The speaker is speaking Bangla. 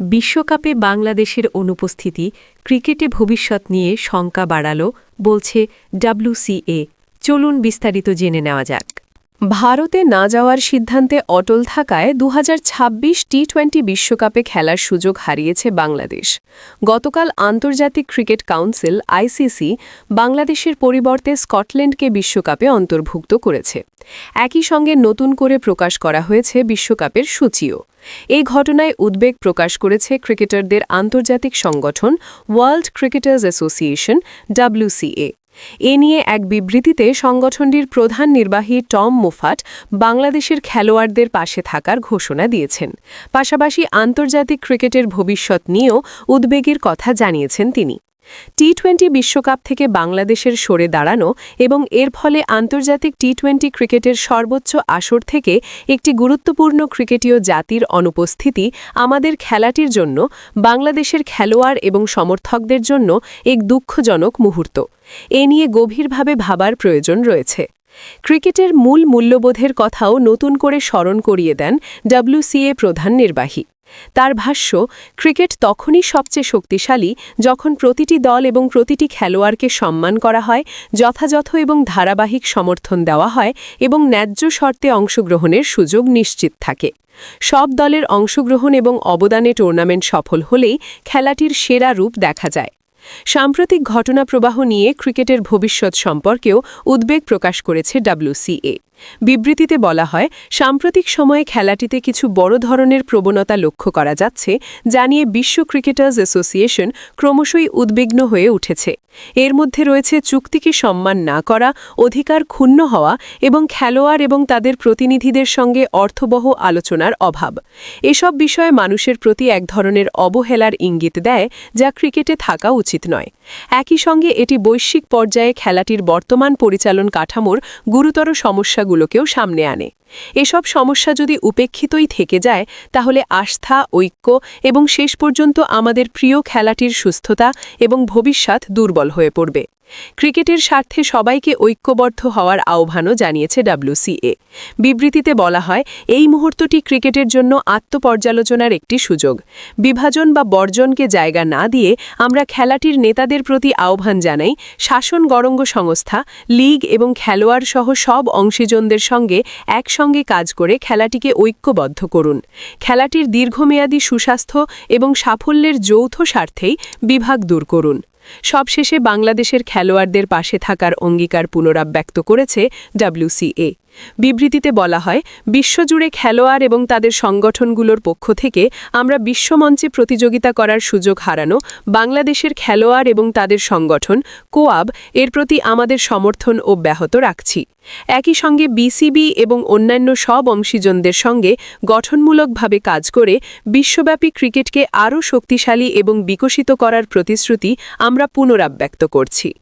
বিশ্বকাপে বাংলাদেশের অনুপস্থিতি ক্রিকেটে ভবিষ্যৎ নিয়ে শঙ্কা বাড়াল, বলছে ডাব্লিউসিএ চলুন বিস্তারিত জেনে নেওয়া যাক। ভারতে না যাওয়ার সিদ্ধান্তে অটল থাকায় দু টি টোয়েন্টি বিশ্বকাপে খেলার সুযোগ হারিয়েছে বাংলাদেশ। গতকাল আন্তর্জাতিক ক্রিকেট কাউন্সিল আইসিসি বাংলাদেশের পরিবর্তে স্কটল্যান্ডকে বিশ্বকাপে অন্তর্ভুক্ত করেছে। একই সঙ্গে নতুন করে প্রকাশ করা হয়েছে বিশ্বকাপের সূচিও। এই ঘটনায় উদ্বেগ প্রকাশ করেছে ক্রিকেটারদের আন্তর্জাতিক সংগঠন ওয়ার্ল্ড ক্রিকেটার্স অ্যাসোসিয়েশন ডাব্লিউসিএ এ নিয়ে এক বিবৃতিতে সংগঠনটির প্রধান নির্বাহী টম মোফাট বাংলাদেশের খেলোয়াড়দের পাশে থাকার ঘোষণা দিয়েছেন। পাশাপাশি আন্তর্জাতিক ক্রিকেটের ভবিষ্যৎ নিয়েও উদ্বেগের কথা জানিয়েছেন তিনি। টি টোয়েন্টি বিশ্বকাপ থেকে বাংলাদেশের সরে দাঁড়ানো এবং এর ফলে আন্তর্জাতিক টি টোয়েন্টি ক্রিকেটের সর্বোচ্চ আসর থেকে একটি গুরুত্বপূর্ণ ক্রিকেটীয় জাতির অনুপস্থিতি আমাদের খেলাটির জন্য, বাংলাদেশের খেলোয়াড় এবং সমর্থকদের জন্য এক দুঃখজনক মুহূর্ত। এ নিয়ে গভীরভাবে ভাবার প্রয়োজন রয়েছে। ক্রিকেটের মূল মূল্যবোধের কথাও নতুন করে স্মরণ করিয়ে দেন ডাব্লিউসিএ প্রধান নির্বাহী। তার ভাষ্য, ক্রিকেট তখনই সবচেয়ে শক্তিশালী যখন প্রতিটি দল এবং প্রতিটি খেলোয়াড়কে সম্মান করা হয়, যথাযথ এবং ধারাবাহিক সমর্থন দেওয়া হয় এবং ন্যায্য শর্তে অংশগ্রহণের সুযোগ নিশ্চিত থাকে। সব দলের অংশগ্রহণ এবং অবদানে টুর্নামেন্ট সফল হলেই খেলাটির সেরা রূপ দেখা যায়। সাম্প্রতিক ঘটনা প্রবাহ নিয়ে ক্রিকেটের ভবিষ্যৎ সম্পর্কেও উদ্বেগ প্রকাশ করেছে ডাব্লিউসিএ বিবৃতিতে বলা হয়, সাম্প্রতিক সময়ে খেলাটিতে কিছু বড় ধরনের প্রবণতা লক্ষ্য করা যাচ্ছে, যা নিয়ে বিশ্ব ক্রিকেটার্স অ্যাসোসিয়েশন ক্রমশই উদ্বিগ্ন হয়ে উঠেছে। এর মধ্যে রয়েছে চুক্তিকে সম্মান না করা, অধিকার ক্ষুণ্ণ হওয়া এবং খেলোয়াড় এবং তাদের প্রতিনিধিদের সঙ্গে অর্থবহ আলোচনার অভাব। এসব বিষয়ে মানুষের প্রতি এক ধরনের অবহেলার ইঙ্গিত দেয়, যা ক্রিকেটে থাকা উচিত নয়। একই সঙ্গে এটি বৈশ্বিক পর্যায়ে খেলাটির বর্তমান পরিচালন কাঠামোর গুরুতর সমস্যাগুলোকেও সামনে আনে। এসব সমস্যা যদি উপেক্ষিতই থেকে যায়, তাহলে আস্থা, ঐক্য এবং শেষ পর্যন্ত আমাদের প্রিয় খেলাটির সুস্থতা এবং ভবিষ্যৎ দুর্বল হয়ে পড়বে। ক্রিকেটের স্বার্থে সবাইকে ঐক্যবদ্ধ হওয়ার আহ্বানও জানিয়েছে ডাব্লিউসিএ বিবৃতিতে বলা হয়, এই মুহূর্তটি ক্রিকেটের জন্য আত্মপর্যালোচনার একটি সুযোগ। বিভাজন বা বর্জনকে জায়গা না দিয়ে আমরা খেলাটির নেতাদের প্রতি আহ্বান জানাই, শাসন গরঙ্গ সংস্থা, লীগ এবং খেলোয়াড় সহ সব অংশীজনদের সঙ্গে একসঙ্গে কাজ করে খেলাটিকে ঐক্যবদ্ধ করুন। খেলাটির দীর্ঘমেয়াদী সুস্বাস্থ্য এবং সাফল্যের যৌথ স্বার্থেই বিভাগ দূর করুন। সবশেষে বাংলাদেশের খেলোয়াড়দের পাশে থাকার অঙ্গীকার পুনরাব্যক্ত করেছে ডাব্লিউসিএ বিবৃতিতে বলা হয়, বিশ্বজুড়ে খেলোয়াড় এবং তাদের সংগঠনগুলোর পক্ষ থেকে আমরা বিশ্বমঞ্চে প্রতিযোগিতা করার সুযোগ হারানো বাংলাদেশের খেলোয়াড় এবং তাদের সংগঠন, কোয়াব, এর প্রতি আমাদের সমর্থন অব্যাহত রাখছি। একই সঙ্গে বিসিবি এবং অন্যান্য সব অংশীজনদের সঙ্গে গঠনমূলকভাবে কাজ করে বিশ্বব্যাপী ক্রিকেটকে আরও শক্তিশালী এবং বিকশিত করার প্রতিশ্রুতি আমরা পুনরাব্যক্ত করছি।